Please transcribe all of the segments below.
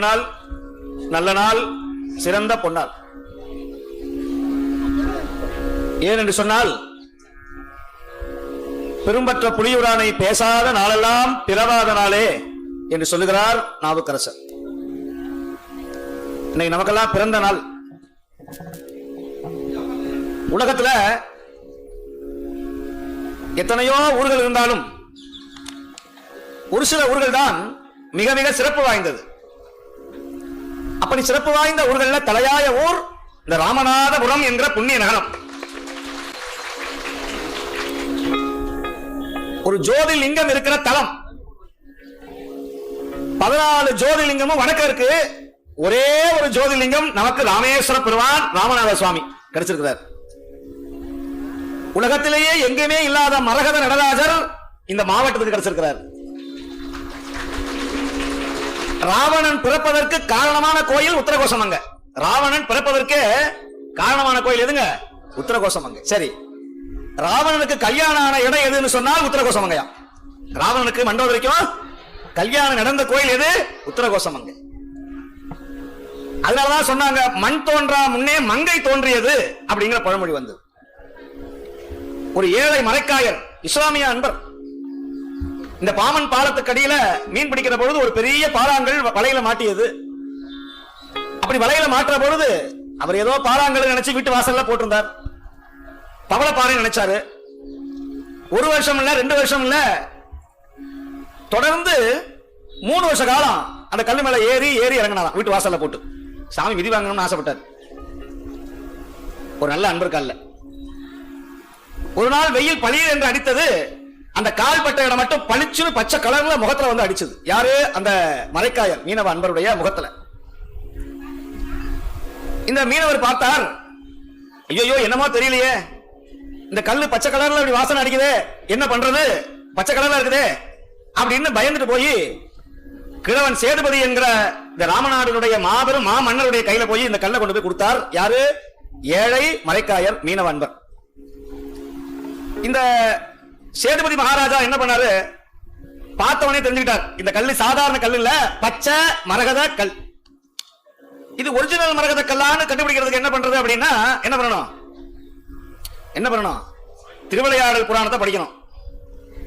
திருநாள் நல்ல நாள் சிறந்த பொன்னாள். ஏன் என்று சொன்னால் பெரும்பற்ற புலியுரானை பேசாத நாளெல்லாம் பிறவாத நாளே என்று சொல்லுகிறார் நாவுக்கரசர். இன்னைக்கு நமக்கெல்லாம் பிறந்த நாள். உலகத்துல எத்தனையோ ஊர்கள் இருந்தாலும் ஒரு சில ஊர்கள் தான் மிக மிக சிறப்பு வாய்ந்தது. அப்படி சிறப்பு வாய்ந்த ஊர்கள்ல தலையாய ஊர். இந்த ராமநாதபுரம் என்ற புண்ணிய நகரம். ஒரு ஜோதிலிங்கம் இருக்கிற தலம். பதினாலு ஜோதிலிங்கமும் வணக்கம் இருக்கு. ஒரே ஒரு ஜோதிலிங்கம் நமக்கு ராமேஸ்வர பெருமான் ராமநாத சுவாமி கிடைச்சிருக்கிறார். உலகத்திலேயே எங்கேயுமே இல்லாத மரகத நடராஜர் இந்த மாவட்டத்துக்கு கிடைச்சிருக்கிறார். ராவணன் பிறப்பதற்கு காரணமான கோயில் உத்தரகோசமங்க. ராவணன் பிறப்பதற்கு காரணமான கோயில் எதுங்க? உத்தரகோசமங்க. சரி. ராவணனுக்கு கல்யாணம் ஆன இடம் எதுன்னு சொன்னால் உத்தரகோசமங்கயா? ராவணனுக்கு மண்டபம் கல்யாணம் நடந்த கோயில் எது? உத்தரகோசமங்க. அதனாலதான் சொன்னாங்க மண் தோன்றா முன்னே மங்கை தோன்றியது அப்படிங்கிற பழமொழி வந்தது. ஒரு ஏழை மரைக்காயர் இஸ்லாமிய அன்பர் இந்த பாமன் பாலத்துக்கு அடியில மீன் பிடிக்கிற பொழுது ஒரு பெரிய பாலாங்கல் வலையில மாட்டியது. அப்படி வலையில மாட்டுற பொழுது அவர் ஏதோ பாலாங்கல் நினைச்சு வீட்டு வாசல்ல போட்டிருந்தார். பவளப்பாறை நினைச்சாரு. ஒரு வருஷம் இல்ல ரெண்டு வருஷம் இல்ல. தொடர்ந்து மூணு வருஷ காலம் அந்த கல் மேல ஏறி ஏறி இறங்கினாராம் வீட்டு வாசல்ல போட்டு. சாமி விதி வாங்கணும்னு ஆசைப்பட்டார். ஒரு நல்ல அன்பர் கால்ல ஒரு நாள் வெயில் பளிர் என்று அடித்தது அந்த கால் பட்ட இடம் மட்டும் பளிச்சுன்னு பச்சை கலர்ல முகத்துல வந்து அடிச்சது. யாரு? அந்த மரைக்காயர் மீனவ அன்பருடைய முகத்துல. இந்த மீனவர் பார்த்தார். ஐயோ என்னமோ தெரியலையே. இந்த கல்லு பச்சை கலர்ல அப்படி வாசனை அடிக்குதே. என்ன பண்றது? பச்சை கலர்ல இருக்குதே. அப்படின்னு பயந்துட்டு போய் கிழவன் சேதுபதி என்கிற இந்த ராமநாடுடைய மாபெரும் மாமன்னருடைய கையில போய் இந்த கல்லை கொண்டு போய் கொடுத்தார். யாரு? ஏழை மரைக்காயர் மீனவ அன்பர். இந்த சேதுபதி மகாராஜா என்ன பண்ணாரு? பார்த்தவனே தெரிஞ்சுக்கிட்டார். இந்த கல் சாதாரண கல் இல்ல பச்சை மரகத கல். இது ஒரிஜினல் மரகத கல்லான்னு கண்டுபிடிக்கிறதுக்கு என்ன பண்றது அப்படின்னா என்ன பண்ணணும்? என்ன பண்ணணும்? திருவிளையாடல் புராணத்தை படிக்கணும்.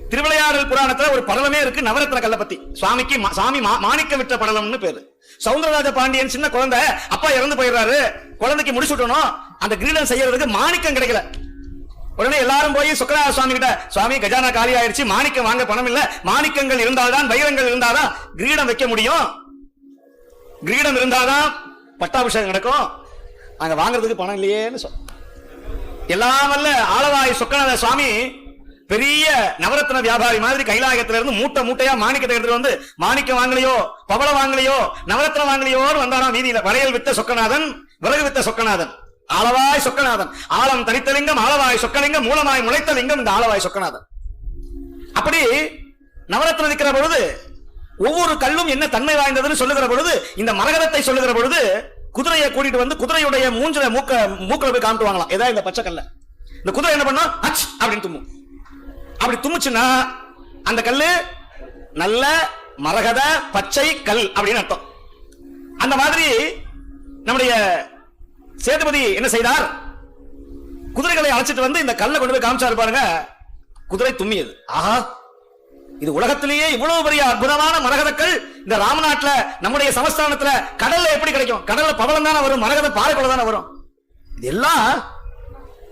திருவிளையாடல் புராணத்துல ஒரு படலமே இருக்கு நவரத்ன கல்லை பத்தி சுவாமிக்கு மா- சாமி மா- மாணிக்க விட்ட படலம்னு பேரு. சவுந்தரராஜ பாண்டியன் சின்ன குழந்தை அப்பா இறந்து போயிடுறாரு. குழந்தைக்கு முடிச்சு விட்டணும் அந்த கிரீடம் செய்யறதுக்கு மாணிக்கம் கிடைக்கல. உடனே எல்லாரும் போய் சுக்கரா சுவாமி கிட்ட சுவாமி கஜானா காலி ஆயிடுச்சு மாணிக்கம் வாங்க பணம் இல்ல. மாணிக்கங்கள் இருந்தால்தான் வைரங்கள் இருந்தாதான் கிரீடம் வைக்க முடியும். கிரீடம் இருந்தாதான் பட்டாபிஷேகம் நடக்கும். அங்க வாங்குறதுக்கு பணம் இல்லையேன்னு சொல் எல்லாம் வல்ல ஆளவாய் சொக்கநாத சுவாமி பெரிய நவரத்ன வியாபாரி மாதிரி கைலாயத்துல இருந்து மூட்டை மூட்டையா மாணிக்கத்தை எடுத்துட்டு வந்து மாணிக்கம் வாங்கலையோ பவளம் வாங்கலையோ நவரத்னம் வாங்கலையோன்னு வந்தாராம் வீதியில. வளையல் வித்த சொக்கநாதன் விறகு வித்த சொக்கநாதன் ஆளவாய் சொக்கநாதன். ஆழம் தனித்தலிங்கம் ஆளவாய் சொக்கலிங்கம் மூலமாய் முளைத்த லிங்கம் இந்த ஆளவாய் சொக்கநாதன். அப்படி நவரத்னம் இருக்கிற பொழுது ஒவ்வொரு கல்லும் என்ன தன்மை வாய்ந்ததுன்னு சொல்லுகிற பொழுது இந்த மரகதத்தை சொல்லுகிற பொழுது குதிரையை கூட்டிட்டு வந்து குதிரையுடைய மூஞ்சில மூக்க மூக்கில போய் காமிட்டுவாங்களாம் ஏதா இந்த பச்சை கல்ல. இந்த குதிரை என்ன பண்ணும் அச்! அப்படின்னு தும்மும். அப்படி தும்முச்சுன்னா அந்த கல்லு நல்ல மரகத பச்சை கல் அப்படின்னு அர்த்தம். அந்த மாதிரி நம்முடைய சேதுபதி என்ன செய்தார்? குதிரைகளை அழைச்சிட்டு வந்து இந்த கல்லை கொண்டு போய் காமிச்சாரு பாருங்க. குதிரை தும்மியது. ஆஹா! இது உலகத்திலேயே இவ்வளவு பெரிய அற்புதமான மரகதக்கள். இந்த ராமநாட்டுல நம்முடைய சமஸ்தானத்துல கடல்ல எப்படி கிடைக்கும்? கடல்ல பவளம் தானே வரும் மரகத பாறைக்குள்ள தானே வரும்? இது எல்லாம்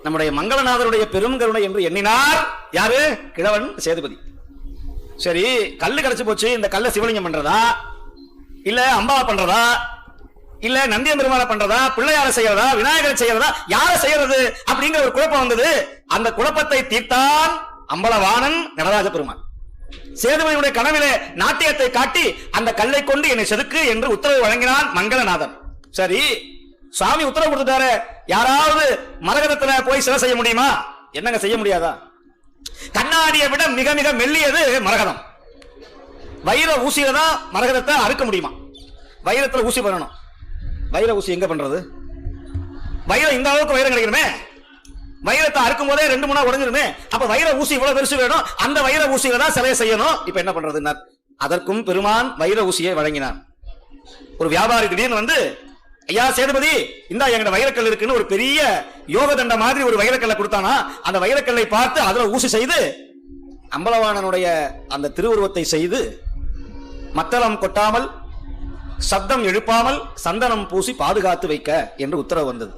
நம்முடைய மங்களநாதருடைய பெரும் கருணை என்று எண்ணினார் யாரு? கிழவன் சேதுபதி. சரி கல் கிடைச்சு போச்சு இந்த கல்லை சிவலிங்கம் பண்றதா? இல்ல அம்பாவை பண்றதா? இல்ல நந்தியம் பெருமாளை பண்றதா? பிள்ளையார செய்யறதா? விநாயகரை செய்யறதா? யார செய்யறது? அப்படிங்கிற ஒரு குழப்பம் வந்தது. அந்த குழப்பத்தை தீர்த்தான் அம்பலவாணன் நடராஜ பெருமான். சேதுபதியுடைய கனவிலே நாட்டியத்தை காட்டி அந்த கல்லை கொண்டு என்னை செதுக்கு என்று உத்தரவு வழங்கினான் மங்களநாதன். சரி சாமி உத்தரவு கொடுத்துட்டாரு. யாராவது மரகதத்துல போய் சிலை செய்ய முடியுமா? என்னங்க செய்ய முடியாதா? கண்ணாடியை விட மிக மிக மெல்லியது மரகதம். வைர ஊசியில தான் மரகதத்தை அறுக்க முடியுமா? வைரத்துல ஊசி பண்ணணும். வைர ஊசி எங்க பண்றது? வைரம் இந்த அளவுக்கு வைரம் கிடைக்கணுமே. வைரத்தை அறுக்கும் போதே ரெண்டு மூணா உடஞ்சிருமே. அப்ப வைர ஊசி இவ்வளவு பெருசு வேணும். அந்த வைர ஊசியில தான் சிலையை செய்யணும். இப்ப என்ன பண்றதுன்னா அதற்கும் பெருமான் வைர ஊசியை வழங்கினான் ஒரு வியாபாரி திடீர்னு வந்து ஐயா சேதுபதி இந்தா எங்கட வைரக்கல் இருக்குன்னு ஒரு பெரிய யோக தண்ட மாதிரி ஒரு வைரக்கல்லை கொடுத்தானா? அந்த வைரக்கல்லை பார்த்து அதுல ஊசி செய்து அம்பலவாணனுடைய அந்த திருவுருவத்தை செய்து மத்தளம் கொட்டாமல் சப்தம் எழுப்பாமல் சந்தனம் பூசி பாதுகாத்து வைக்க என்று உத்தரவு வந்தது.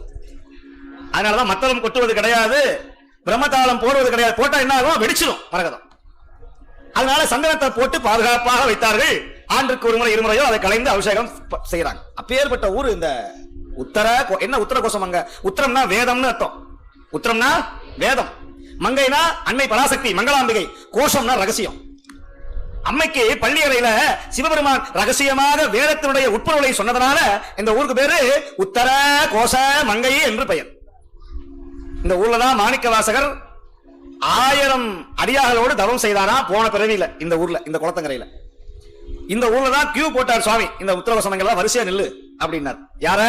அதனாலதான் மத்தளம் கொட்டுவது கிடையாது பிரம்மதாளம் போடுவது கிடையாது. போட்டா என்ன ஆகும்? வெடிச்சிடும் மரகதம் அதனால சந்தனத்தை போட்டு பாதுகாப்பாக வைத்தார்கள். ஆண்டுக்கு ஒரு முறை இருமுறையோ அதை கலைந்து அபிஷேகம் செய்யறாங்க அப்பேற்பட்ட ஊர் இந்த உத்தர கோ- என்ன உத்தர கோஷம் அங்க? உத்தரம்னா வேதம்னு அர்த்தம். உத்தரம்னா வேதம். மங்கைனா அன்னை பராசக்தி மங்களாம்பிகை. கோஷம்னா ரகசியம். அம்மைக்கு பள்ளி அறையில சிவபெருமான் ரகசியமாக வேதத்தினுடைய உட்பொருளை சொன்னதனால இந்த ஊருக்கு பேரு உத்தர கோஷ மங்கை என்று பெயர். இந்த ஊர்ல தான் மாணிக்க வாசகர் ஆயிரம் அடியார்களோடு தவம் செய்தாரா? போன பிறவியில இந்த ஊர்ல இந்த குளத்தங்கரையில. இந்த ஊர்ல தான் கியூ போட்டார் சுவாமி. இந்த உத்தரவசனங்கள்லாம் வரிசையா நில்லு அப்படின்னார். யார?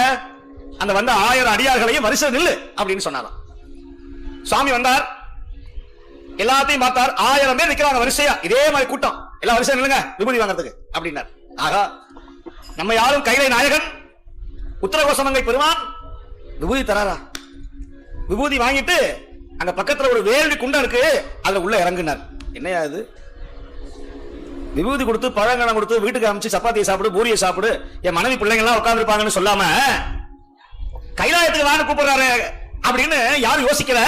அந்த வந்த ஆயிரம் அடியார்களையும் வரிசை நில்லு அப்படின்னு சொன்னாராம். சுவாமி வந்தார். எல்லாத்தையும் பார்த்தார். ஆயிரம் பேர் நிக்கிறாங்க வரிசையா. இதே மாதிரி கூட்டம். எல்லாம் வரிசையா இல்லைங்க விபூதி வாங்குறதுக்கு அப்படின்னார். ஆகா நம்ம யாரும் கைலை நாயகன் உத்தரகோசமங்கை பெருமான் விபூதி தராரா? விபூதி வாங்கிட்டு அங்க பக்கத்துல ஒரு வேலடி குண்டம் இருக்கு அதுல உள்ள இறங்குனார். என்னையா இது? விபூதி கொடுத்து பழங்கணம் கொடுத்து வீட்டுக்கு அமைச்சு சப்பாத்தியை சாப்பிடு பூரியை சாப்பிடு என் மனைவி பிள்ளைங்கள்லாம் உட்காந்துருப்பாங்கன்னு சொல்லாம கைலாயத்துக்கு வாங்க கூப்பிடுறாரு அப்படின்னு யாரும் யோசிக்கல.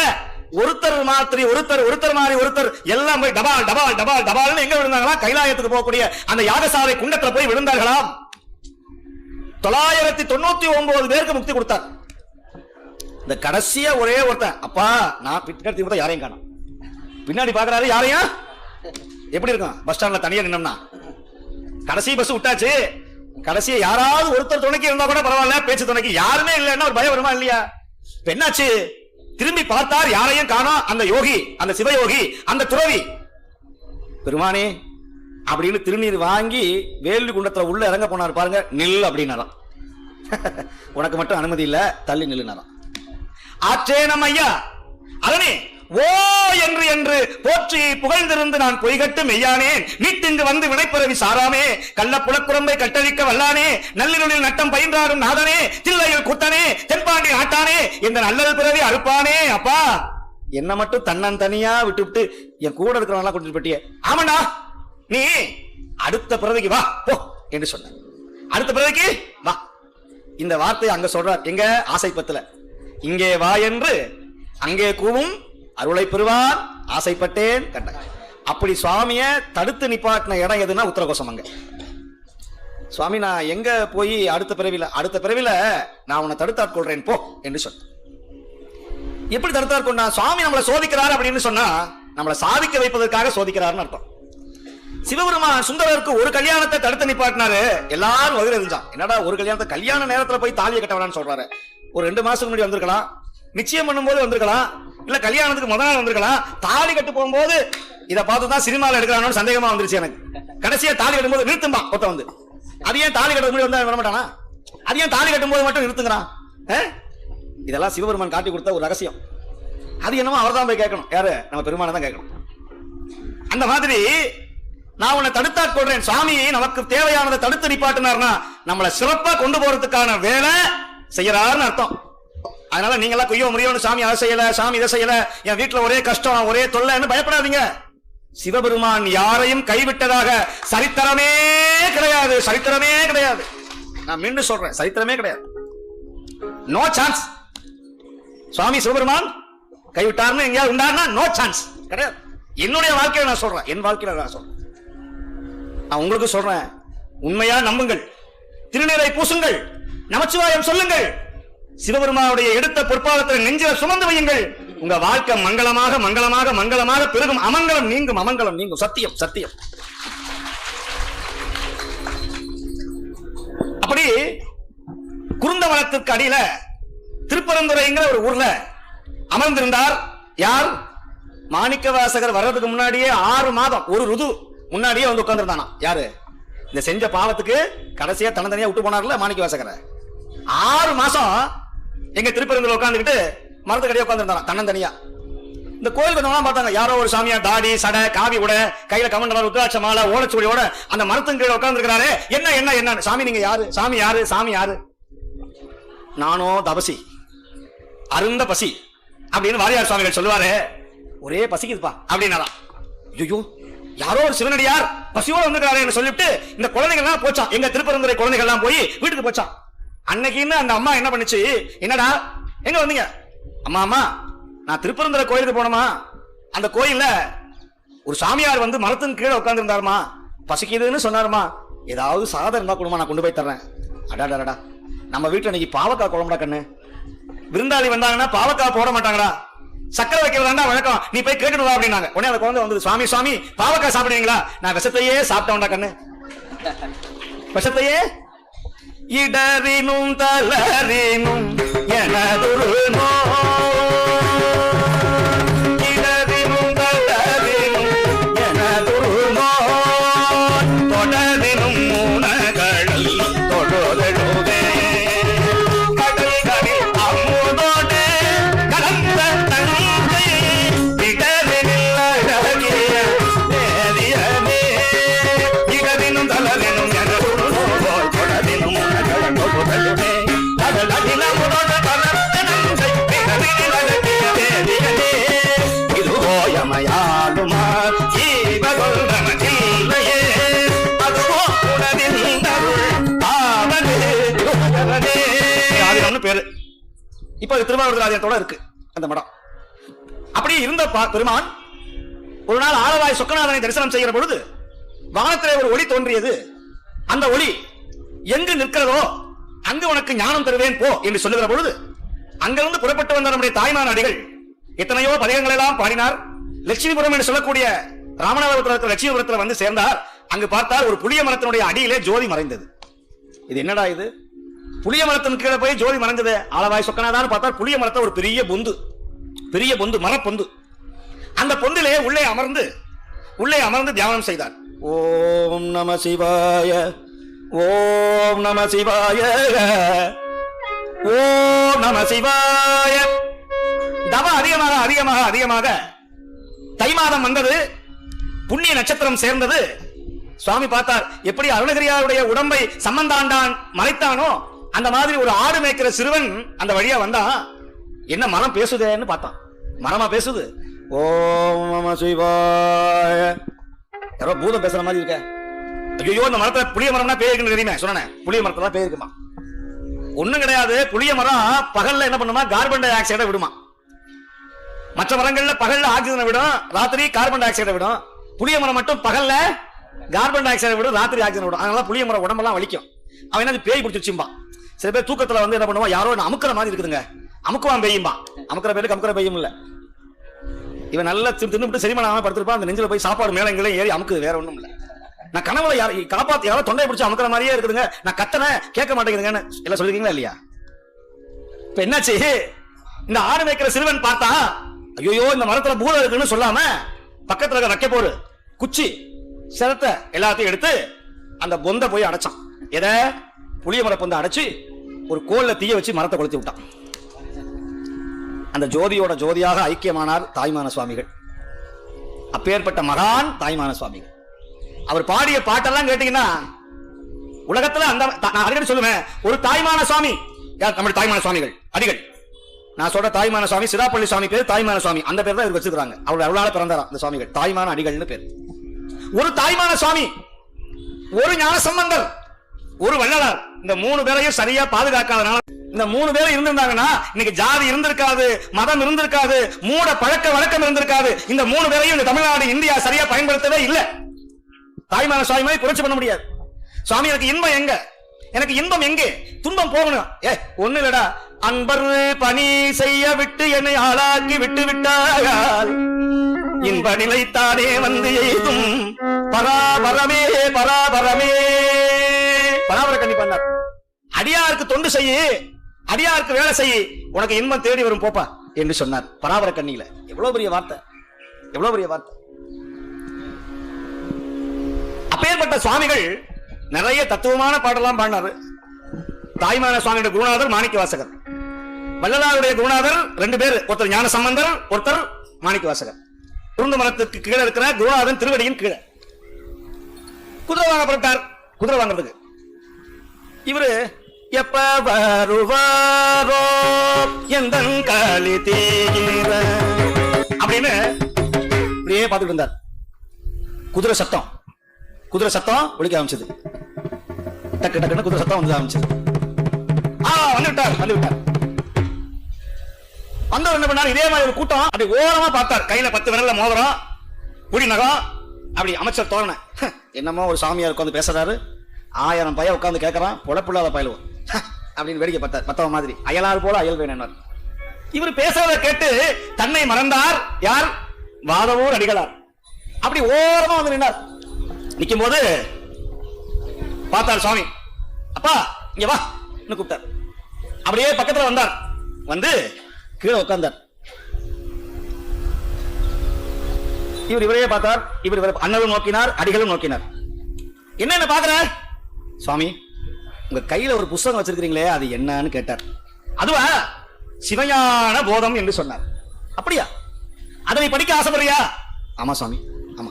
ஒருத்தர் மாத்திரி ஒருத்தர் ஒருத்தர் மாதிரி ஒருத்தர் எல்லாம் போய் டபால் டபால் டபால் டபால் எங்க விழுந்தாங்களா? கைலாயத்துக்கு போகக்கூடிய அந்த யாகசாலை குண்டத்துல போய் விழுந்தார்களாம் தொள்ளாயிரத்தி தொண்ணூத்தி ஒன்பது பேருக்கு முக்தி கொடுத்தார். இந்த கடைசியா ஒரே ஒருத்தன் அப்பா நான் பின்னாடி திரும்ப யாரையும் காணும். பின்னாடி பாக்குறாரு யாரையும் எப்படி இருக்கும்? பஸ் ஸ்டாண்ட்ல தனியா நின்னோம்னா? கடைசி பஸ் விட்டாச்சு. கடைசியை யாராவது ஒருத்தர் துணைக்கு இருந்தா கூட பரவாயில்ல பேச்சு துணைக்கு யாருமே இல்லைன்னா ஒரு பயம் வருமா இல்லையா? என்னாச்சு? திரும்பி பார்த்தார் யாரையும் காணோம் அந்த யோகி அந்த சிவயோகி அந்த துறவி. பெருமானே அப்படின்னு திருநீர் வாங்கி வேலு குண்டத்தில் உள்ள இறங்க போனார் பாருங்க நில் அப்படின்னாராம். உனக்கு மட்டும் அனுமதி இல்லை தள்ளி நில்லுனாராம். ஆச்சேனம் ஐயா அதனே ஓ என்று என்று போற்றி புகழ்ந்திருந்து நான் பொய்கட்டு மெய்யானேன் நீட்டிங்கு வந்து வினைப்பிறவி சாராமே. கள்ள புலக்குரம்பை கட்டழிக்க வல்லானே. நள்ளிருளில் நட்டம் பயின்றாரும் நாதனே. தில்லையில் குத்தனே. தென்பாண்டி ஆட்டானே இந்த நல்லல் பிறவி அறுப்பானே அப்பா. என்ன மட்டும் தன்னன் தனியா விட்டு விட்டு என் கூட இருக்கிறவங்க கொடுத்துட்டு போட்டியே ஆமாண்டா நீ அடுத்த பிறவிக்கு வா. போ என்று சொன்ன அடுத்த பிறவிக்கு வா. இந்த வார்த்தை அங்க சொல்றார். எங்க? ஆசைப்பத்துல. இங்கே வா என்று அங்கே கூவும் அருளை பெறுவார் ஆசைப்பட்டேன் கண்டார் அப்படி சுவாமிய தடுத்து நிப்பாட்டின இடம் எதுன்னா உத்தரகோசம் அங்க. சுவாமி நான் எங்க போய் அடுத்த பிறவில அடுத்த பிறவில நான் உன்னை தடுத்தாட்கொள்றேன் போ என்று சொன்னேன் எப்படி தடுத்தாட்கொண்டா? சுவாமி நம்மளை சோதிக்கிறார் அப்படின்னு சொன்னா நம்மளை சாதிக்க வைப்பதற்காக சோதிக்கிறார்னு அர்த்தம். சிவபெருமான் சுந்தரருக்கு ஒரு கல்யாணத்தை தடுத்து நிப்பாட்டினாரு எல்லாரும் வகுறு இருந்தான். என்னடா ஒரு கல்யாணத்தை கல்யாண நேரத்துல போய் தாலியை கட்ட வேணாம்னு சொல்றாரு. ஒரு ரெண்டு மாசத்துக்கு முன்னாடி வந்திருக்கலாம் நிச்சயம் பண்ணும்போது வந்திருக்கலாம் இல்ல கல்யாணத்துக்கு முதல் நாள் வந்திருக்கலாம். தாலி கட்டு போகும்போது இதை பார்த்து தான் சினிமாவில் எடுக்கிறானு சந்தேகமா வந்துருச்சு எனக்கு. கடைசியா தாலி கட்டும்போது நிறுத்தும்பா ஒருத்த வந்து. அது ஏன் தாலி கட்ட முடியும் வந்தா வரமாட்டானா? அது ஏன் தாலி கட்டும்போது மட்டும் நிறுத்துங்கிறான்? இதெல்லாம் சிவபெருமான் காட்டி கொடுத்த ஒரு ரகசியம். அது என்னமோ அவர் தான் போய் கேட்கணும். யாரு? நம்ம பெருமானை தான் கேட்கணும். அந்த மாதிரி நான் உன்னை தடுத்தாட்கொள்றேன் சுவாமி நமக்கு தேவையானதை தடுத்து நிப்பாட்டினார்னா நம்மளை சிறப்பா கொண்டு போறதுக்கான வேலை செய்யறாருன்னு அர்த்தம். அதனால நீங்களாம் கொய்யோ முறியோன்னு சாமி அதை செய்யல சாமி இதை செய்யல. என் வீட்டுல ஒரே கஷ்டம் ஒரே தொல்லைன்னு பயப்படாதீங்க. சிவபெருமான் யாரையும் கைவிட்டதாக சரித்திரமே கிடையாது சரித்திரமே கிடையாது. நான் மீண்டும் சொல்றேன் சரித்திரமே கிடையாது. நோ சான்ஸ் சுவாமி சிவபெருமான் கைவிட்டார்னு எங்கேயாவது உண்டாருன்னா நோ சான்ஸ் கிடையாது. என்னுடைய வாழ்க்கையில நான் சொல்றேன் என் வாழ்க்கையில நான் சொல்றேன். நான் உங்களுக்கு சொல்றேன் உண்மையா நம்புங்கள். திருநீரை பூசுங்கள் நமச்சிவாயம் சொல்லுங்கள். சிவபெருமானுடைய எடுத்த பொற்பாதத்தை நெஞ்சில சுமந்து வையுங்கள். உங்க வாழ்க்கை மங்களமாக மங்களமாக மங்களமாக பெருகும். அமங்கலம் நீங்கும் அமங்கலம் நீங்கும். சத்தியம் சத்தியம். அப்படி குருந்தவனத்திற்கு அடியில திருப்பரந்துரைங்கிற ஒரு ஊர்ல அமர்ந்திருந்தார். யார்? மாணிக்கவாசகர் வர்றதுக்கு முன்னாடியே ஆறு மாதம் ஒரு ருது முன்னாடியே வந்து உட்கார்ந்துருந்தானா? யாரு? இந்த செஞ்ச பாவத்துக்கு கடைசியா தனித்தனியா விட்டு போனார்ல மாணிக்கவாசகரை. ஆறு மாசம் எங்க திருப்பரங்குல உட்காந்துக்கிட்டு மரத்துக்கடியே உட்காந்துருந்தாங்க தன்னந்தனியா. இந்த கோயில் கொஞ்சம் பார்த்தாங்க. யாரோ ஒரு சாமியா தாடி சடை காவி உடை கையில கமண்டலம் ருத்ராட்ச மாலை ஓலச்சுவடியோட அந்த மரத்தின் கீழே உட்காந்துருக்கிறாரு என்ன என்ன என்ன சாமி நீங்க யாரு? சாமி யாரு? சாமி யாரு? நானோ தபசி. அருந்த பசி. அப்படின்னு வாரியார் சுவாமிகள் சொல்லுவாரு. ஒரே பசிக்குதுப்பா. அப்படின்னாலாம் ஐயோ யாரோ ஒரு சிவனடியார் பசியோட வந்துக்கிறாரு சொல்லிட்டு இந்த குழந்தைகள்லாம் போச்சான் எங்க திருப்பரந்துரை குழந்தைகள்லாம் போய் வீட்டுக்கு போச்சான் அன்னைக்குன்னு அந்த அம்மா என்ன பண்ணுச்சு? என்னடா? எங்க வந்தீங்க? அம்மா அம்மா நான் திருப்பரந்தர கோயிலுக்கு போனோமா? அந்த கோயில்ல ஒரு சாமியார் வந்து மரத்தின் கீழே உட்காந்துருந்தாருமா பசிக்குதுன்னு சொன்னாருமா? ஏதாவது சாதம் இருந்தா கொடுமா நான் கொண்டு போய் தர்றேன். அடாடாடா நம்ம வீட்டில் இன்னைக்கு பாவக்காய் குழம்புடா கண்ணு. விருந்தாளி வந்தாங்கன்னா பாவக்காய் போட மாட்டாங்கடா. சக்கரை வைக்கிறதா வழக்கம். நீ போய் கேட்டுட்டு வா அப்படின்னாங்க. உடனே அந்த குழந்தை வந்தது. சுவாமி சுவாமி பாவக்காய் சாப்பிடுவீங்களா நான் விஷத்தையே சாப்பிட்டோம்டா கண்ணு. விஷத்தையே? இடறினும் தளரினும் எனதொரு நோ இப்ப அது திருவாவூர் இருக்கு அந்த மடம். அப்படியே இருந்த பா- பெருமான் ஒரு நாள் ஆலவாய் சொக்கநாதனை தரிசனம் செய்கிற பொழுது வானத்திலே ஒரு ஒளி தோன்றியது. அந்த ஒளி எங்கு நிற்கிறதோ அங்கு உனக்கு ஞானம் தருவேன் போ என்று சொல்லுகிற பொழுது அங்கிருந்து புறப்பட்டு வந்த நம்முடைய தாய்மான அடிகள் எத்தனையோ பதிகங்கள் எல்லாம் பாடினார். லட்சுமிபுரம் என்று சொல்லக்கூடிய ராமநாதபுரத்தில் இருக்கிற லட்சுமிபுரத்தில் வந்து சேர்ந்தார். அங்கு பார்த்தால் ஒரு புளிய மரத்தினுடைய அடியிலே ஜோதி மறைந்தது. இது என்னடா இது? புளிய மரத்தின் கீழே போய் ஜோதி மறைஞ்சது. ஆளவாய் சொக்கனாதான்னு பார்த்தா புளிய மரத்தை ஒரு பெரிய பொந்து. பெரிய பொந்து மரப்பொந்து. அந்த பொந்திலே உள்ளே அமர்ந்து உள்ளே அமர்ந்து தியானம் செய்தார். ஓம் நம சிவாய ஓம் நம சிவாய. ஓம் நம சிவாய. தவ அதிகமாக அதிகமாக அதிகமாக தை மாதம் வந்தது. புண்ணிய நட்சத்திரம் சேர்ந்தது. சுவாமி பார்த்தார் எப்படி அருணகிரியாருடைய உடம்பை சம்பந்தாண்டான் மறைத்தானோ அந்த மாதிரி ஒரு ஆடு மேய்க்கிற சிறுவன் அந்த வழியா வந்தான் என்ன மரம் பேசுதேன்னு பார்த்தான். மரமா பேசுது. ஓம் சிவாய. யாரோ பூதம் பேசுற மாதிரி இருக்க. ஐயோ இந்த மரத்துல புளிய மரம்னா பேய் இருக்குன்னு தெரியுமே. சொன்னேன். புளிய மரத்துல பேய் இருக்குமா? ஒண்ணும் கிடையாது. புளிய மரம் பகல்ல என்ன பண்ணுமா? கார்பன் டை ஆக்சைடை விடுமா? மற்ற மரங்கள்ல பகல்ல ஆக்சிஜனை விடும் ராத்திரி கார்பன் டை ஆக்சைடை விடும். புளிய மரம் மட்டும் பகல்ல கார்பன் டை ஆக்சைடை விடும் ராத்திரி ஆக்சிஜன் விடும். அதனால புளிய மரம் உடம்பெல்லாம் வலிக்கும். அவன் என்ன பேய் பிடிச்சிருச்சும்பா. சில பேர் தூக்கத்துல வந்து என்ன பண்ணுவான் யாரோ என்ன அமுக்கிற மாதிரி இருக்குதுங்க. அமுக்குவான் பேயும்பா அமுக்கிற பேருக்கு அமுக்கிற பெய்யும் இல்ல. இவன் நல்லா தின்னு தின்னுபிட்டு செரிமானாம படுத்திருப்பான் அந்த நெஞ்சில போய் சாப்பாடு மேல எங்களையும் ஏறி அமுக்குது வேற ஒண்ணும் இல்ல. நான் கனவுல யார் காப்பாத்து யாரோ தொண்டை பிடிச்சி அமுக்கிற மாதிரியே இருக்குதுங்க. நான் கத்தனை கேட்க மாட்டேங்குதுங்கன்னு எல்லாம் சொல்லிருக்கீங்களா இல்லையா? இப்ப என்னாச்சு? இந்த ஆடு மேய்க்கிற சிறுவன் பார்த்தா ஐயோ இந்த மரத்துல பூதம் இருக்குன்னு சொல்லாம பக்கத்துல இருக்க வைக்க போரு குச்சி சிரத்தை எல்லாத்தையும் எடுத்து அந்த பொந்தை போய் அடைச்சான். எதை? புளிய மர அடைச்சு ஒரு கோல்ல தீய வச்சு மரத்தை கொளுத்தி விட்டான். அந்த ஜோதியோட ஜோதியாக ஐக்கியமானார் தாய்மான சுவாமிகள். அப்பேற்பட்ட மகான் தாய்மான சுவாமிகள். அவர் பாடிய பாட்டெல்லாம் கேட்டீங்கன்னா உலகத்துல அந்த தா- நான் அடிக்கடி சொல்லுவேன் ஒரு தாய்மான சுவாமி. யார் தாய்மான சுவாமிகள்? அடிகள். நான் சொல்ற தாய்மான சுவாமி சிதாப்பள்ளி சுவாமி பேர் தாய்மான சுவாமி. அந்த பேர் தான் இவர் வச்சிருக்காங்க அவர் எவ்வளவு பிறந்தாரா அந்த சுவாமிகள். தாய்மான அடிகள்னு பேர். ஒரு தாய்மான சுவாமி ஒரு ஞான சம்பந்தர் ஒரு வள்ளலார். இந்த மூணு பேரையும் சரியா பாதுகாக்காதனால இந்த மூணு பேரும் இருந்திருந்தாங்கன்னா இன்னைக்கு ஜாதி இருந்திருக்காது மதம் இருந்திருக்காது மூட பழக்க வழக்கம் இருந்திருக்காது. இந்த மூணு பேரையும் இந்த தமிழ்நாடு இந்தியா சரியா பயன்படுத்தவே இல்லை. தாய்மான சுவாமி மாதிரி புரட்சி பண்ண முடியாது. சுவாமி எனக்கு இன்பம் எங்க? எனக்கு இன்பம் எங்கே? துன்பம் போகணும். ஏ ஒண்ணு இல்லடா. அன்பர் பணி செய்ய விட்டு என்னை ஆளாக்கி விட்டு விட்டாயால் இன்ப நிலைத்தானே வந்து எய்தும். பராபரமே பராபரமே. அடியாருக்கு தொண்டு செய்ய அடியாருக்கு வேலை செய்ய உனக்கு இன்பம் தேடி வரும் போப்பா என்று சொன்னார். பராபர கண்ணியில. எவ்வளவு பெரிய வார்த்தை. எவ்வளவு பெரிய வார்த்தை. அப்பேற்பட்ட சுவாமிகள் நிறைய தத்துவமான பாடலாம் பாடினாரு. தாய்மான சுவாமியோட குருநாதர் மாணிக்க வாசகர் வள்ளலாருடைய குருநாதர் ரெண்டு பேர். ஒருத்தர் ஞான சம்பந்தர் ஒருத்தர் மாணிக்க வாசகர் குருந்த மரத்துக்கு கீழே இருக்கிற குருநாதன் திருவடியின் கீழே. குதிரை வாங்கப்பட்டார் குதிரை வாங்குறதுக்கு. இவரு எப்ப வருவாரோ? எந்த களி தீர அப்படின்னு அப்படியே பார்த்துட்டு இருந்தார். குதிரை சத்தம். குதிரை சத்தம் ஒழிக்க ஆரம்பிச்சது. டக்கு டக்குன்னு குதிரை சத்தம் வந்து ஆரம்பிச்சது. ஆ வந்து விட்டார் வந்து விட்டார். வந்தவர் என்ன பண்ணார்? இதே மாதிரி ஒரு கூட்டம் அப்படி ஓரமா பார்த்தார். கையில பத்து விரல்ல மோதிரம் புடி நகம் அப்படி அமைச்சர் தோரண. என்னமோ ஒரு சாமியார் உட்காந்து பேசுறாரு. ஆயிரம் பையன் உட்காந்து கேட்கறான் பொழப்பில்லாத பயலுவோம் அப்படின்னு வேடிக்கை பார்த்தார் மத்தவ மாதிரி. அயலார் போல அயல் வேணும் இவர் பேசுறதை கேட்டு தன்னை மறந்தார் யார்? வாதவூர் அடிகளார். அப்படி ஓரமா வந்து நின்றார் நிக்கும் போது பார்த்தார் சுவாமி. அப்பா இங்க வா கூப்பிட்டார். அப்படியே பக்கத்துல வந்தார். வந்து கீழே உட்கார்ந்தார். இவர் இவரையே பார்த்தார். இவர் இவரை நோக்கினார் அடிகளும் நோக்கினார். என்ன என்ன பாக்குற சுவாமி உங்க கையில ஒரு புஸ்தகம் வச்சிருக்கீங்களே அது என்னன்னு கேட்டார். அதுவா? சிவஞான போதம் என்று சொன்னார். அப்படியா? அதை நீ படிக்க ஆசைப்படுறியா? ஆமா சுவாமி. ஆமா.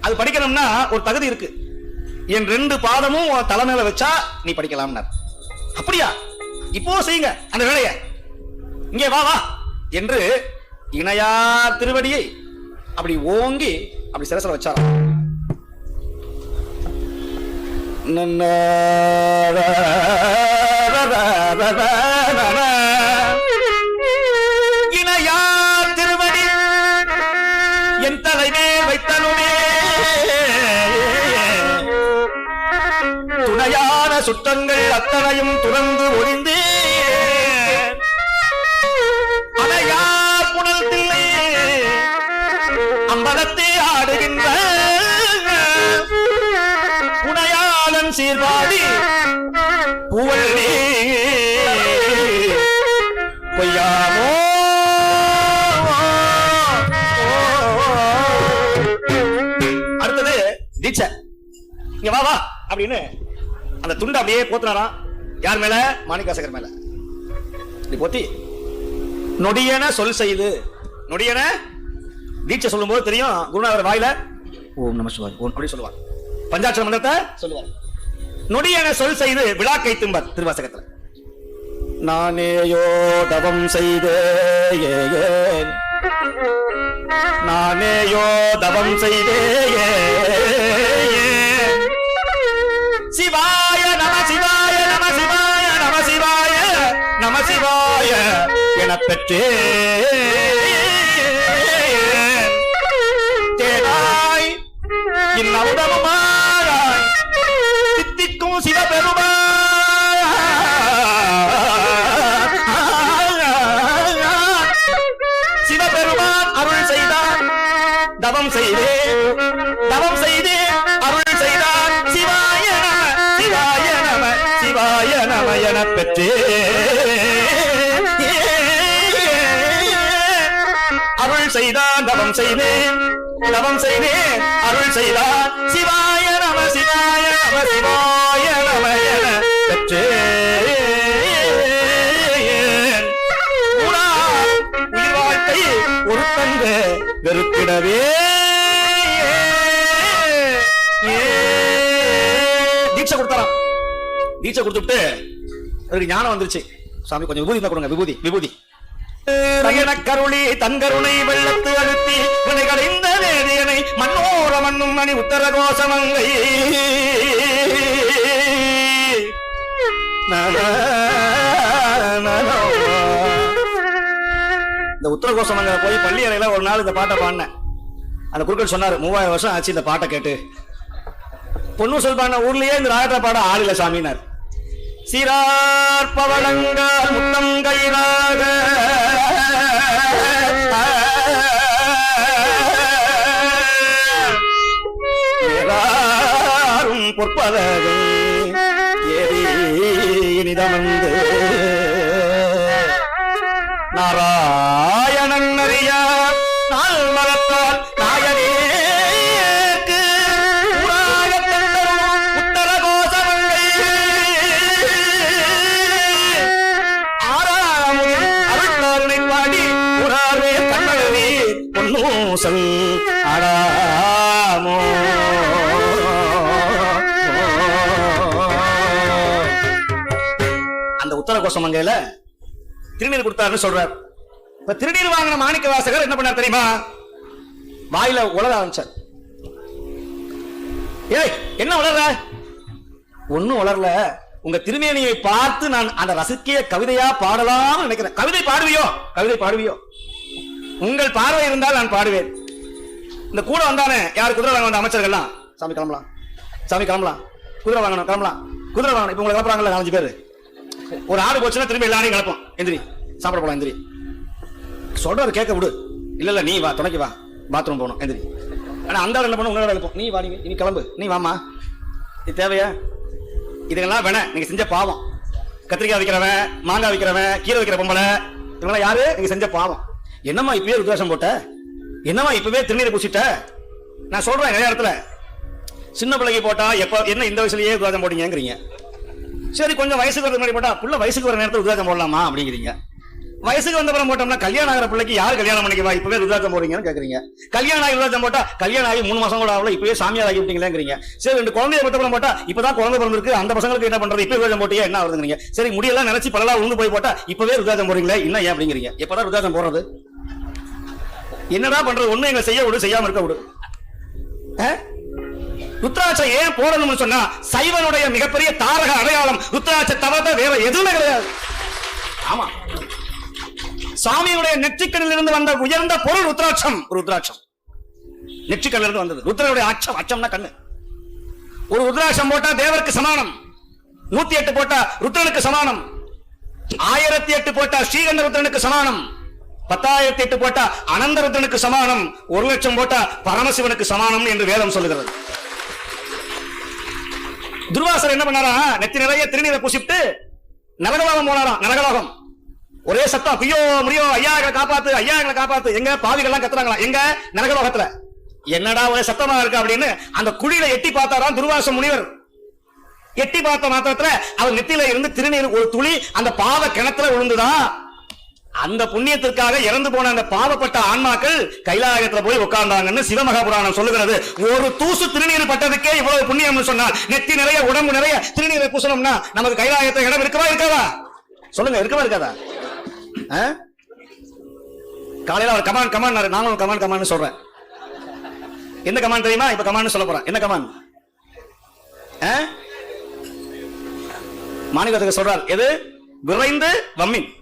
அது படிக்கணும்னா ஒரு தகுதி இருக்கு. என் ரெண்டு பாதமும் உன் தலை மேல வச்சா நீ படிக்கலாம்னார். அப்படியா? இப்போ செய்யுங்க அந்த வேலையை. இங்கே வா வா. என்று இணையார் திருவடியை அப்படி ஓங்கி அப்படி சிரசில் வச்சாராம். இணையார் திருமணி என் தலைமே வைத்தனுமே. துணையான சுற்றங்கள் அத்தனையும் துறந்து ஒளிந்து புனையாளன் சீர்பாடி பூவல்லி பொய்யாமோ அடுத்தது தீட்சை. இங்க வா வா அப்படின்னு அந்த துண்டை அப்படியே போத்துனாராம். யார் மேல? மாணிக்காசகர் மேல. இப்படி போத்தி. நொடியன சொல் செய்து. நொடியன தீட்சை சொல்லும்போது தெரியும் குருநாதர் வாயில ஓம் நம சிவாய் ஓம் அப்படி சொல்லுவார். பஞ்சாட்சர மந்திரத்தை சொல்லுவார். நொடியன சொல் செய்து விழாக்கை தும்பர் திருவாசகத்தில். நானேயோ தவம் செய்தேன் நானேயோ தவம் செய்தேன் சிவாய நம சிவாய நம சிவாய நம சிவாய நம சிவாய என பெற்றே தேடாய் இன்னமுதமுமாய் சித்திக்கும் சிவபெருமான் சிவபெருமான் அருள் செய்தார். தவம் செய்தே. தவம் செய்தே. அருள் செய்தார். சிவாய நம சிவாய நம சிவாய நம என பெற்றே. அருள் செய்தான் தவம் செய்தேன் தவம் செய்தேன் அருள் செய்தார். சிவாய சிவாய நம சிவாய நம என உயிர் வாழ்க்கை ஒரு தங்க வெறுக்கிடவே தீட்சை கொடுத்தாராம். தீட்சை கொடுத்துட்டு அவருக்கு ஞானம் வந்துருச்சு. சாமி கொஞ்சம் விபூதி தான் கொடுங்க. விபூதி விபூதி. கருளி தங்கருணை வெள்ளத்து அழுத்தி வினைகளைந்த வேதியனை மண்ணோர மண்ணும் மணி உத்தர கோஷமங்கை இந்த உத்தரகோஷமங்க போய் பள்ளி அறையில ஒரு நாள் இந்த பாட்டை பாடினேன். அந்த குருக்கள் சொன்னாரு மூவாயிரம் வருஷம் ஆச்சு இந்த பாட்டை கேட்டு. பொண்ணு சொல்பான ஊர்லயே இந்த ராகத்தை பாட ஆள் சாமினார். சீரார் பவளங்கால் முத்தம் கயிறாக ஏறாரும் பொற்பதகை ஏறி இனிதமந்து நாராயணன் அறியா அந்த உத்தர திருநீர் கொடுத்தாருன்னு சொல்றார். இப்ப திருநீர் வாங்கின மாணிக்க வாசகர் என்ன பண்ணார் தெரியுமா? வாயில உலக ஆரம்பிச்சார். ஏய் என்ன உலர்ற? ஒண்ணும் உளரல உங்க திருமேனியை பார்த்து நான் அந்த ரசிக்கிய கவிதையா பாடலாம்னு நினைக்கிறேன். கவிதை பாடுவியோ? கவிதை பாடுவியோ? உங்கள் பார்வை இருந்தால் நான் பாடுவேன். இந்த கூட வந்தானே? யார்? குதிரை வாங்க வந்த அமைச்சர்கள்லாம். சாமி கிளம்பலாம். சாமி கிளம்பலாம். குதிரை வாங்கணும் கிளம்பலாம். குதிரை வாங்கணும். இப்ப உங்களை கிளப்புறாங்கல்ல நாலஞ்சு பேரு. ஒரு ஆடு போச்சுன்னா திரும்பி எல்லாரையும் கலப்போம் எந்திரி சாப்பிட போலாம் எந்திரி. சொல்றாரு கேட்க விடு. இல்ல இல்ல நீ வா துணைக்கு வா. பாத்ரூம் போகணும் எந்திரி. ஆனா அந்த ஆள் என்ன பண்ண உங்களோட கலப்போம் நீ வா நீ நீ கிளம்பு. நீ வாமா இது தேவையா? இதுக்கெல்லாம் வேணாம் நீங்க செஞ்ச பாவம். கத்திரிக்காய் விற்கிறவன் மாங்காய் விற்கிறவன் கீரை விற்கிற பொம்பளை இவங்களாம் யாரு? நீங்க செஞ்ச பாவம். என்னம்மா இப்பவே ருத்ராசம் போட்ட? என்னம்மா இப்பவே திருநீரை பூசிட்ட? நான் சொல்றேன் நிறைய இடத்துல. சின்ன பிள்ளைக்கு போட்டா எப்ப என்ன இந்த வயசுலயே ருத்ராசம் போட்டீங்கிறீங்க சரி கொஞ்சம் வயசுக்கு வரது முன்னாடி போட்டா புள்ள வயசுக்கு வர நேரத்தில் ருத்ராஜம் போடலாமா அப்படிங்கிறீங்க. வயசுக்கு வந்தப்புறம் போட்டோம்னா கல்யாணம் ஆகிற பிள்ளைக்கு யார் கல்யாணம் பண்ணிக்கவா? இப்பவே ருத்ராஜம் போடுறீங்கன்னு கேட்குறீங்க கல்யாணம் ஆகி ருத்ராஜம் போட்டா கல்யாணம் ஆகி மூணு மாசம் கூட ஆகல இப்பவே சாமியார் ஆகி விட்டீங்களேங்கிறீங்க. சரி ரெண்டு குழந்தைய பத்தப்புறம் போட்டா இப்பதான் குழந்தை பிறந்திருக்கு அந்த பசங்களுக்கு என்ன பண்றது? இப்பவே ருத்ராஜம் போட்டியா என்ன வருதுங்கிறீங்க சரி முடியெல்லாம் நினைச்சு பலலா உழுந்து போய் போட்டா இப்பவே ருத்ராஜம் போடுறீங்களே என்ன ஏன் அப்படிங்கிறீங்க. எப்பதான் ருத்ராஜம் போடுறது? என்னடா பண்றது? ஒண்ணு எங்க செய்ய விடு செய்யாம இருக்க விடு. ஆ? ருத்ராட்சம் ஏன் போடணும்னு சொன்னா சைவனுடைய மிகப்பெரிய தாரக அடையாளம் ருத்ராட்ச தவிர வேற எதுவுமே கிடையாது. ஆமா. சாமியுடைய நெற்றிக்கண்ணில் இருந்து வந்த உயர்ந்த பொருள் ருத்ராட்சம். ருத்ராட்சம். நெற்றிக்கண்ணில் இருந்து வந்தது. ருத்ரனுடைய அச்சம் அச்சம்னா கண்ணு. ஒரு ருத்ராட்சம் போட்டா தேவருக்கு சமானம். நூத்தி எட்டு போட்டா ருத்ரனுக்கு சமானம். ஆயிரத்தி எட்டு போட்டா ஸ்ரீகண்ட ருத்ரனுக்கு சமானம். பத்தாயிரத்தி எட்டு போட்டா அனந்த ருத்ரனுக்கு சமானம். ஒரு லட்சம் போட்டா பரமசிவனுக்கு சமானம் என்று வேதம் சொல்லுகிறது. துர்வாசர் என்ன பண்ணாரா? நெத்தி நிறைய திருநீரை பூசிட்டு நரகலோகம் போனாராம் நரகலோகம். ஒரே சத்தம் ஐயோ முடியோ ஐயா எங்களை காப்பாத்து ஐயா எங்களை காப்பாத்து. எங்க பாவிகள்லாம் கத்துறாங்களா? எங்க? நரகலோகத்துல. என்னடா ஒரே சத்தமா இருக்கு அப்படின்னு அந்த குழியில எட்டி பார்த்தாராம் துர்வாச முனிவர். எட்டி பார்த்த மாத்திரத்துல அவர் நெத்தியில இருந்து திருநீர் ஒரு துளி அந்த பாவ கிணத்துல விழுந்துதான் அந்த புண்ணியத்திற்காக இறந்து போன அந்த பாவப்பட்ட ஆன்மாக்கள் கைலாயத்துல போய் உட்கார்ந்தாங்கன்னு சிவமகாபுராணம் சொல்லுகிறது. ஒரு தூசு திருநீர் பட்டதுக்கே இவ்வளவு புண்ணியம்னு சொன்னால் நெத்தி நிறைய உடம்பு நிறைய திருநீரை பூசணும்னா நமக்கு கைலாயத்துல இடம் இருக்கவா இருக்காதா? சொல்லுங்க இருக்கவா இருக்காதா? ஆ? காலையில அவர் கமான் கமான் நாங்களும் கமான் கமான் சொல்றேன். என்ன கமான் தெரியுமா? இப்ப கமான் சொல்ல போறேன். என்ன கமான் ஆ? சொல்றார். எது? விரைந்து வம்மின்.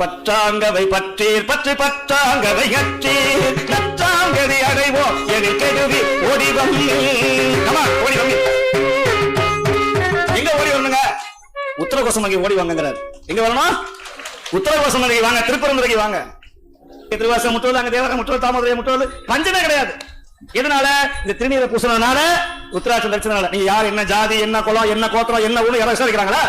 பற்றாங்கவை பற்றீர் பற்று பற்றாங்கவை அற்றீர். நற்றாங்கதை அடைவோம் எனில் கெடுவி ஓடி ஓடிவம் கமா ஓடி எங்க ஓடி வரணுங்க உத்தரகோசமங்கை ஓடி வாங்கிறார் எங்க வரணும்? உத்தரகோசமங்கை வாங்க திருப்பரந்துரைக்கு வாங்க. திருவாசம் முற்றோல் அங்க தேவகம் முற்றோல் தாமரை முற்றோல் பஞ்சமே கிடையாது. எதனால? இந்த திருநீரை பூசினதுனால உத்தராட்சம் தரிசனால நீங்க யார் என்ன ஜாதி என்ன குலம் என்ன கோத்திரம் என்ன ஊரு யாரும் விசாரிக்கிறாங்களா?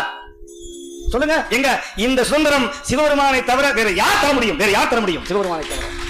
சொல்லுங்க. எங்க இந்த சுதந்திரம் சிவபெருமானை தவிர வேற யார் தர முடியும்? வேற யார் தர முடியும்? சிவபெருமானை தவிர.